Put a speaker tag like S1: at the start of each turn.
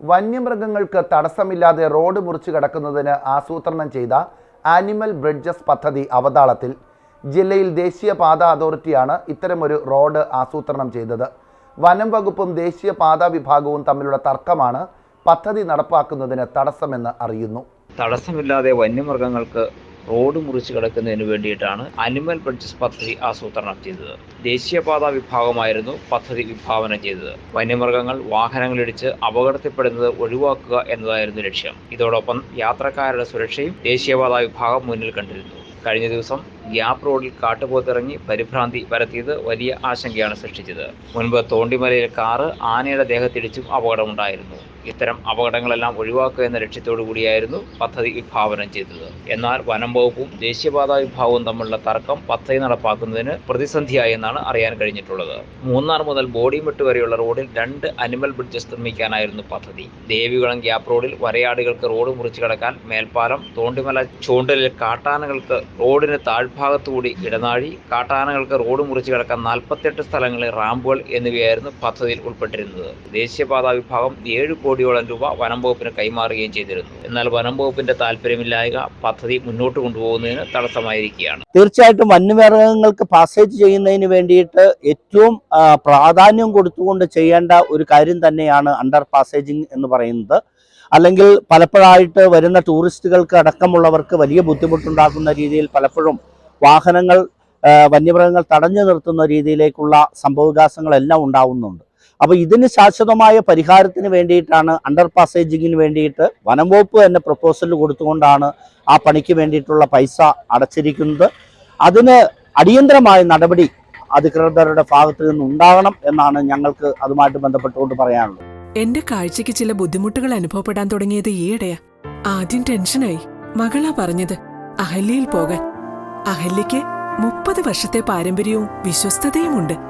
S1: വന്യമൃഗങ്ങൾക്ക് തടസ്സമില്ലാതെ റോഡ് മുറിച്ചു കടക്കുന്നതിന് ആസൂത്രണം ചെയ്ത ആനിമൽ ബ്രിഡ്ജസ് പദ്ധതി അവതാളത്തിൽ ജില്ലയിൽ ദേശീയപാത അതോറിറ്റിയാണ് ഇത്തരമൊരു റോഡ് ആസൂത്രണം ചെയ്തത്. വനം വകുപ്പും ദേശീയപാത വിഭാഗവും തമ്മിലുള്ള തർക്കമാണ് പദ്ധതി നടപ്പാക്കുന്നതിന് തടസ്സമെന്ന് അറിയുന്നു.
S2: തടസ്സമില്ലാതെ വന്യമൃഗങ്ങൾക്ക് റോഡ് മുറിച്ചു കിടക്കുന്നതിന് വേണ്ടിയിട്ടാണ് അനിമൽ ബ്രിഡ്ജസ് പദ്ധതി ആസൂത്രണം ചെയ്തത്. ദേശീയപാത വിഭാഗമായിരുന്നു പദ്ധതി വിഭാവനം ചെയ്തത്. വന്യമൃഗങ്ങൾ വാഹനങ്ങളിടിച്ച് അപകടത്തിൽപ്പെടുന്നത് ഒഴിവാക്കുക എന്നതായിരുന്നു ലക്ഷ്യം. ഇതോടൊപ്പം യാത്രക്കാരുടെ സുരക്ഷയും ദേശീയപാത വിഭാഗം മുന്നിൽ കണ്ടിരുന്നു. കഴിഞ്ഞ ദിവസം ഗ്യാപ് റോഡിൽ കാട്ടുപോത്തിറങ്ങി പരിഭ്രാന്തി പരത്തിയത് വലിയ ആശങ്കയാണ് സൃഷ്ടിച്ചത്. മുൻപ് തോണ്ടിമലയിൽ കാറ് ആനയുടെ ദേഹത്തിടിച്ചും അപകടമുണ്ടായിരുന്നു. ഇത്തരം അപകടങ്ങളെല്ലാം ഒഴിവാക്കുക എന്ന ലക്ഷ്യത്തോടു കൂടിയായിരുന്നു പദ്ധതി വിഭാവനം ചെയ്തത്. എന്നാൽ വനം വകുപ്പും ദേശീയപാത വിഭാഗവും തമ്മിലുള്ള തർക്കം പദ്ധതി നടപ്പാക്കുന്നതിന് പ്രതിസന്ധിയായി എന്നാണ് അറിയാൻ കഴിഞ്ഞിട്ടുള്ളത്. മൂന്നാർ മുതൽ ബോഡിമെട്ട് വരെയുള്ള റോഡിൽ രണ്ട് അനിമൽ ബ്രിഡ്ജസ് നിർമ്മിക്കാനായിരുന്നു പദ്ധതി. ദേവികുളം ഗ്യാപ് റോഡിൽ വരയാടുകൾക്ക് റോഡ് മുറിച്ചു കടക്കാൻ മേൽപ്പാലം തോണ്ടിമല ചൂണ്ടലിൽ കാട്ടാനകൾക്ക് റോഡിന് താഴ്ഭാഗത്തുകൂടി ഇടനാഴി കാട്ടാനകൾക്ക് റോഡ് മുറിച്ചു കടക്കാൻ നാൽപ്പത്തെട്ട് സ്ഥലങ്ങളിൽ റാമ്പുകൾ എന്നിവയായിരുന്നു പദ്ധതിയിൽ ഉൾപ്പെട്ടിരുന്നത്. ദേശീയപാത വിഭാഗം ഏഴ് കോടിയോളം രൂപ വനം വകുപ്പിന് കൈമാറുകയും ചെയ്തിരുന്നു. എന്നാൽ വനം വകുപ്പിന്റെ താല്പര്യമില്ലായക പദ്ധതി മുന്നോട്ട് കൊണ്ടുപോകുന്നതിന് തടസ്സമായിരിക്കുകയാണ്.
S3: തീർച്ചയായിട്ടും വന്യമൃഗങ്ങൾക്ക് പാസേജ് ചെയ്യുന്നതിന് വേണ്ടിയിട്ട് ഏറ്റവും പ്രാധാന്യം കൊടുത്തുകൊണ്ട് ചെയ്യേണ്ട ഒരു കാര്യം തന്നെയാണ് അണ്ടർ പാസേജിങ് എന്ന് പറയുന്നത്. അല്ലെങ്കിൽ പലപ്പോഴായിട്ട് വരുന്ന ടൂറിസ്റ്റുകൾക്ക് അടക്കമുള്ളവർക്ക് വലിയ ബുദ്ധിമുട്ടുണ്ടാക്കുന്ന രീതിയിൽ പലപ്പോഴും വാഹനങ്ങൾ വന്യമൃഗങ്ങൾ തടഞ്ഞു നിർത്തുന്ന രീതിയിലേക്കുള്ള സംഭവവികാസങ്ങളെല്ലാം ഉണ്ടാവുന്നുണ്ട്. അപ്പോൾ ഇതിന് ശാശ്വതമായ പരിഹാരത്തിന് വേണ്ടിയിട്ടാണ് അണ്ടർ പാസേജിങ്ങിന് വേണ്ടിയിട്ട് വനം വകുപ്പ് തന്നെ പ്രപ്പോസൽ കൊടുത്തുകൊണ്ടാണ് ആ പണിക്ക് വേണ്ടിയിട്ടുള്ള പൈസ അടച്ചിരിക്കുന്നത്. അതിന് അടിയന്തരമായ നടപടി അധികൃതരുടെ ഭാഗത്ത് നിന്ന് ഉണ്ടാകണം എന്നാണ് ഞങ്ങൾക്ക് അതുമായിട്ട് ബന്ധപ്പെട്ടുകൊണ്ട് പറയാനുള്ളത്.
S4: എന്റെ കാഴ്ചക്ക് ചില ബുദ്ധിമുട്ടുകൾ അനുഭവപ്പെടാൻ തുടങ്ങിയത് ഈയിടെയാ. ആദ്യം ടെൻഷനായി. മകളാ പറഞ്ഞത് അഹല്യയിൽ പോകാൻ. അഹല്യയ്ക്ക് മുപ്പത് വർഷത്തെ പാരമ്പര്യവും വിശ്വസ്തതയുമുണ്ട്.